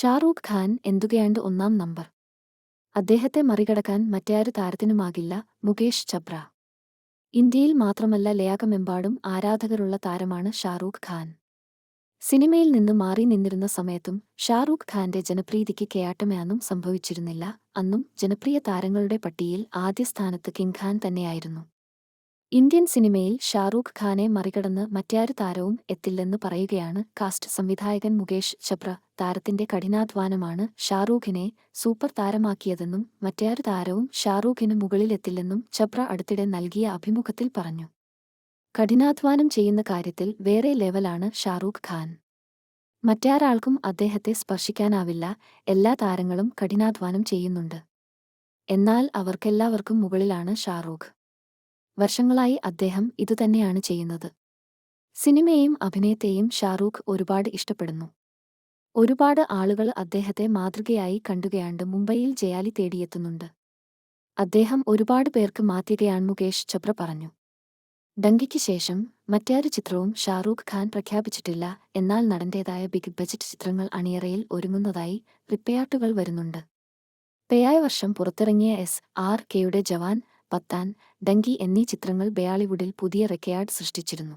ഷാറൂഖ് ഖാൻ എന്തുകയാണ്ട് ഒന്നാം നമ്പർ. അദ്ദേഹത്തെ മറികടക്കാൻ മറ്റാരു താരത്തിനുമാകില്ല മുകേഷ് ചബ്ര. ഇന്ത്യയിൽ മാത്രമല്ല ലയാകമെമ്പാടും ആരാധകരുള്ള താരമാണ് ഷാറൂഖ് ഖാൻ. സിനിമയിൽ നിന്ന് മാറി നിന്നിരുന്ന സമയത്തും ഷാറൂഖ് ഖാന്റെ ജനപ്രീതിക്ക് കേട്ടമയാന്നും സംഭവിച്ചിരുന്നില്ല. അന്നും ജനപ്രിയ താരങ്ങളുടെ പട്ടികയിൽ ആദ്യ സ്ഥാനത്ത് കിങ് ഖാൻ തന്നെയായിരുന്നു. ഇന്ത്യൻ സിനിമയിൽ ഷാറൂഖ് ഖാനെ മറികടന്ന് മറ്റാരു താരവും എത്തില്ലെന്ന് പറയുകയാണ് കാസ്റ്റ് സംവിധായകൻ മുകേഷ് ചബ്ര താരത്തിന്റെ കഠിനാധ്വാനമാണ് ഷാറൂഖിനെ സൂപ്പർ താരമാക്കിയതെന്നും മറ്റാരു താരവും ഷാറൂഖിന് മുകളിലെത്തില്ലെന്നും ചബ്ര അടുത്തിടെ നൽകിയ അഭിമുഖത്തിൽ പറഞ്ഞു. കഠിനാധ്വാനം ചെയ്യുന്ന കാര്യത്തിൽ വേറെ ലെവലാണ് ഷാറൂഖ് ഖാൻ. മറ്റാരാൾക്കും അദ്ദേഹത്തെ സ്പർശിക്കാനാവില്ല എല്ലാ താരങ്ങളും കഠിനാധ്വാനം ചെയ്യുന്നുണ്ട്. എന്നാൽ അവർക്കെല്ലാവർക്കും മുകളിലാണ് ഷാറൂഖ്. വർഷങ്ങളായി അദ്ദേഹം ഇതുതന്നെയാണ് ചെയ്യുന്നത്. സിനിമയെയും അഭിനയത്തെയും ഷാറൂഖ് ഒരുപാട് ഇഷ്ടപ്പെടുന്നു. ഒരുപാട് ആളുകൾ അദ്ദേഹത്തെ മാതൃകയായി കണ്ടുകയാണ്ട് മുംബൈയിൽ ജയാലി തേടിയെത്തുന്നുണ്ട്. അദ്ദേഹം ഒരുപാട് പേർക്ക് മാതൃകയാണ് മുകേഷ് ചപ്ര പറഞ്ഞു. ഡങ്കിക്ക് ശേഷം മറ്റാരു ചിത്രവും ഷാറൂഖ് ഖാൻ പ്രഖ്യാപിച്ചിട്ടില്ല എന്നാൽ നടന്റേതായ ബിഗ് ബജറ്റ് ചിത്രങ്ങൾ അണിയറയിൽ ഒരുങ്ങുന്നതായി റിപ്പയാട്ടുകൾ വരുന്നുണ്ട്. പേയായ വർഷം പുറത്തിറങ്ങിയ എസ് ആർ കെയുടെ ജവാൻ പത്താൻ ഡങ്കി എന്നീ ചിത്രങ്ങൾ ബയാളിവുഡിൽ പുതിയ റെക്കയാർഡ് സൃഷ്ടിച്ചിരുന്നു.